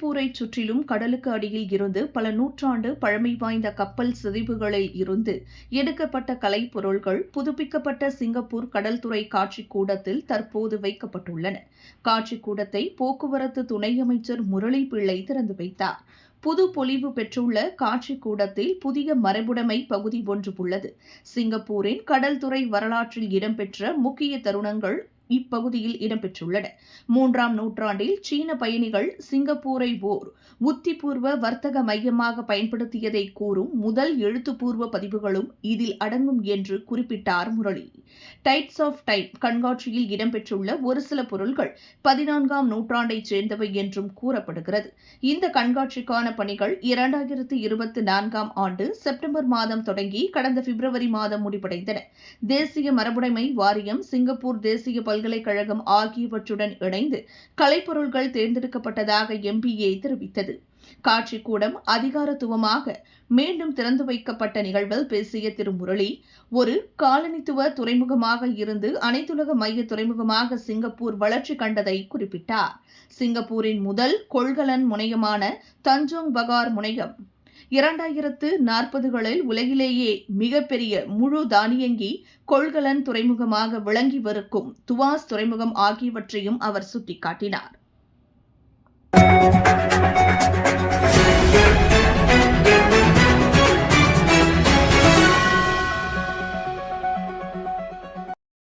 சிங்கப்பூரைச் சுற்றிலும் கடலுக்கு அடியில் இருந்து பல நூற்றாண்டு பழமை வாய்ந்த கப்பல் சிதைவுகளில் இருந்து எடுக்கப்பட்ட கலைப்பொருள்கள் புதுப்பிக்கப்பட்ட சிங்கப்பூர் கடல்துறை காட்சிக் கூடத்தில் தற்போது வைக்கப்பட்டுள்ளன. காட்சிக் கூடத்தை போக்குவரத்து துணை அமைச்சர் முரளி பிள்ளை திறந்து வைத்தார். புது பொலிவு பெற்றுள்ள காட்சிக் கூடத்தில் புதிய மரபுடைமை பகுதி ஒன்று உள்ளது. சிங்கப்பூரின் கடல்துறை வரலாற்றில் இடம்பெற்ற முக்கிய தருணங்கள் இப்பகுதியில் இடம்பெற்றுள்ளன. மூன்றாம் நூற்றாண்டில் சீன பயணிகள் சிங்கப்பூரை ஓர் உத்திபூர்வ வர்த்தக மையமாக பயன்படுத்தியதை கூறும் முதல் எழுத்துப்பூர்வ பதிவுகளும் இதில் அடங்கும் என்று குறிப்பிட்டார் முரளி. டைட்ஸ் ஆஃப் டைம் கண்காட்சியில் இடம்பெற்றுள்ள ஒரு சில பொருள்கள் பதினான்காம் நூற்றாண்டைச் சேர்ந்தவை என்றும் கூறப்படுகிறது. இந்த கண்காட்சிக்கான பணிகள் இரண்டாயிரத்து இருபத்தி நான்காம் ஆண்டு செப்டம்பர் மாதம் தொடங்கி கடந்த பிப்ரவரி மாதம் முடிவடைந்தன. தேசிய மரபுடைமை வாரியம் சிங்கப்பூர் தேசிய பல்கலைக்கழகம் ஆகியவற்றுடன் இணைந்து கலைப்பொருள்கள் தேர்ந்தெடுக்கப்பட்டதாக எம்பிஏ தெரிவித்தது. காட்சிக்கூடம் அதிகாரத்துவமாக மீண்டும் திறந்து வைக்கப்பட்ட நிகழ்வில் பேசிய திரு முரளி ஒரு காலனித்துவ துறைமுகமாக இருந்து அனைத்துலக மைய துறைமுகமாக சிங்கப்பூர் வளர்ச்சி கண்டதை குறிப்பிட்டார். சிங்கப்பூரின் முதல் கொள்கலன் முனையமான தஞ்சோங் பகார் முனையம் இரண்டாயிரத்து நாற்பதுகளில் உலகிலேயே மிகப்பெரிய முழு தானியங்கி கொள்கலன் துறைமுகமாக விளங்கி வருக்கும் துவாஸ் துறைமுகம் ஆகியவற்றையும் அவர் சுட்டிக்காட்டினார்.